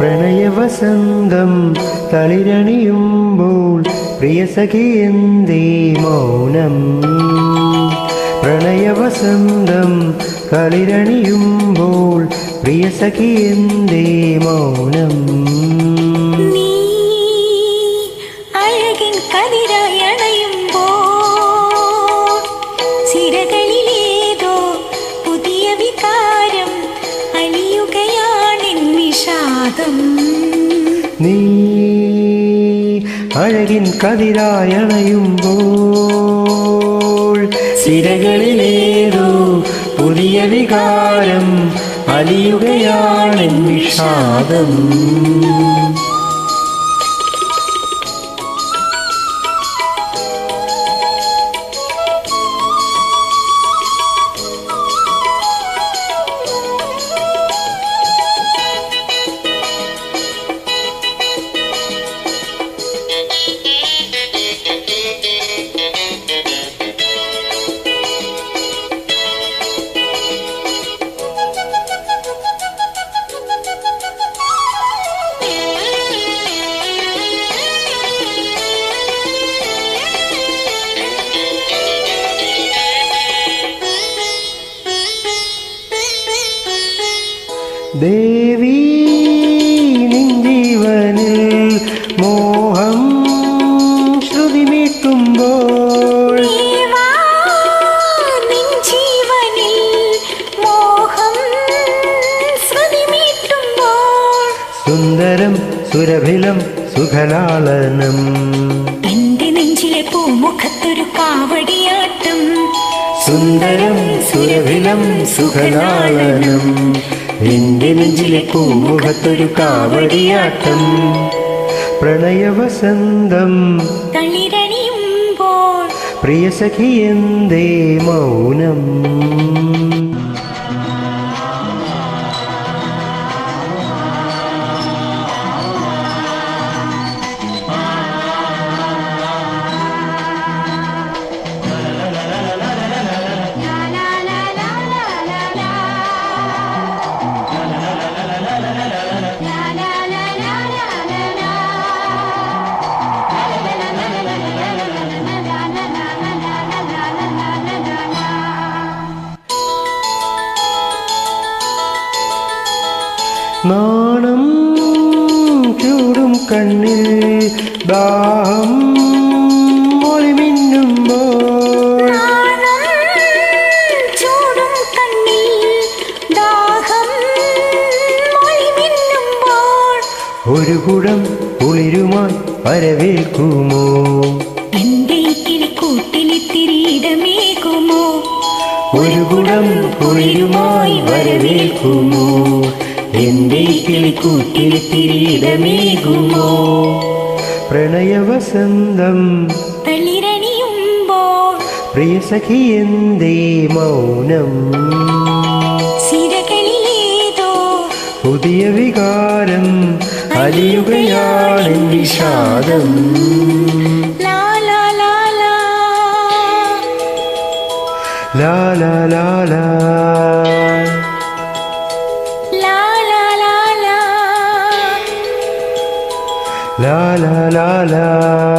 പ്രണയവസന്തം തളിരണിയുമ്പോൾ പ്രിയസഖി എന്തേ മൗനം? പ്രണയവസന്തം കളിരണിയുമ്പോൾ പ്രിയസഖി എന്തേ മൗനം? അഴകിൻ കതിരായണയുമ്പോൾ ചിരകൾ വിഷാദം നീ അഴകിൻ കതിരായണയുമ്പോൾ സിരകളിലേതോ പുതിയ വികാരം അലിയുകയാണെൻ വിഷാദം ദേവി നിൻ ജീവനിൽ മോഹം ശ്രുതി മീട്ടുമ്പോൾ സുന്ദരം സുരഭിലം സുഖലാളനം. എന്റെ നെഞ്ചിലെ പൂമുഖത്തൊരു കാവടിയാട്ടം. സുന്ദരം സുരഭിലം സുഖലാളനം. എന്റെ നെഞ്ചിലെ പൂമുഖത്തൊരു കാവടിയാട്ടം. പ്രണയവസന്തം. തളിരണിയുമ്പോൾ പ്രിയ സഖി എന്തേ മൗനം. നാണം ചൂടും കണ്ണിൽ ദാഹം ഒരു കുടം കുളിരുമായി വരവേൽക്കുമോ? എന്റെ ഒരു കുടം കുളിരുമായി വരവേൽക്കുമോ? എന്റെ കിളിക്കൂട്ടിൽ തിരിയിടമേകുമോ പ്രണയവസന്തം തളിരണിയുമ്പോൾ പ്രിയ സഖി എന്തേ മൗനം? സിരകളിലേതോ പുതിയ വികാരം അലിയുകയാണ് വിഷാദം. la la la.